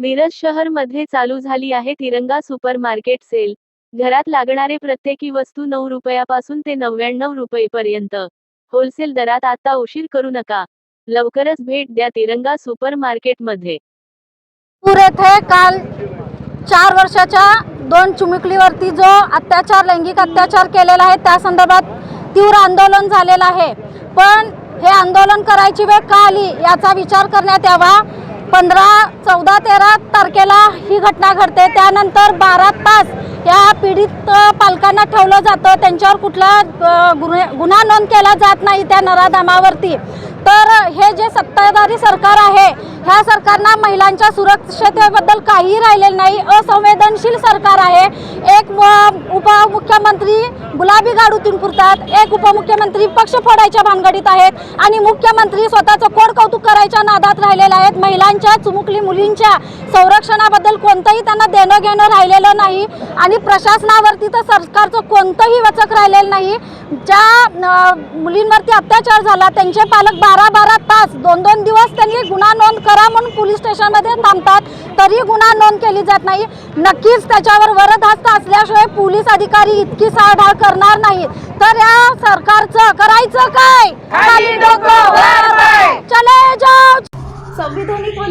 मिरज शहरमध्ये चालू झाली आहे तिरंगा सुपर मार्केट सेल. घरात लागणारे प्रत्येकी वस्तू नऊ रुपयापासून ते नव्याण्णव रुपयेपर्यंत. होलसेल दरात आता उशीर करू नका. लवकरच भेट द्या तिरंगा सुपर मार्केटमध्ये येथे काल चार वर्षाच्या दोन चुमुकलीवरती जो अत्याचार लैंगिक अत्याचार केलेला आहे त्या संदर्भात तीव्र आंदोलन झालेलं आहे. पण हे आंदोलन करायची वेळ का आली याचा विचार करण्यात यावा. पंधरा चौदा तेरा तारखेला ही घटना घडते. त्यानंतर बारा तास या पीडित पालकांना ठेवलं जातं. त्यांच्यावर कुठला गुन्हे गुन्हा नोंद केला जात नाही त्या नराधामावरती. तर हे जे सत्ताधारी सरकार आहे ह्या सरकारना महिलांच्या सुरक्षतेबद्दल काही राहिलेलं नाही. असंवेदनशील सरकार आहे. एक उपमुख्य उपमुख्यमंत्री गुलाबी गाडूतून पुरतात. एक उपमुख्यमंत्री पक्ष फोडायच्या भानगडीत आहेत आणि मुख्यमंत्री स्वतःचं कोड कौतुक करायच्या नादात राहिलेल्या आहेत. महिलांच्या चुमुकली मुलींच्या संरक्षणाबद्दल कोणतंही त्यांना देणं घेणं राहिलेलं नाही आणि प्रशासनावरती तर सरकारचं कोणतंही वचक राहिलेलं नाही. ज्या मुलींवरती अत्याचार झाला त्यांचे पालक बारा बारा तास दोन दोन दिवस त्यांनी गुन्हा नोंद करा म्हणून पोलीस स्टेशनमध्ये थांबतात तरी गुन्हा नोंद केली जात नाही. नक्कीच त्याच्यावर वरदहस्त असल्याशिवाय पोलीस अधिकारी इतकी साढाळ करणार नाहीत. तर या सरकारचं करायचं काय. चले!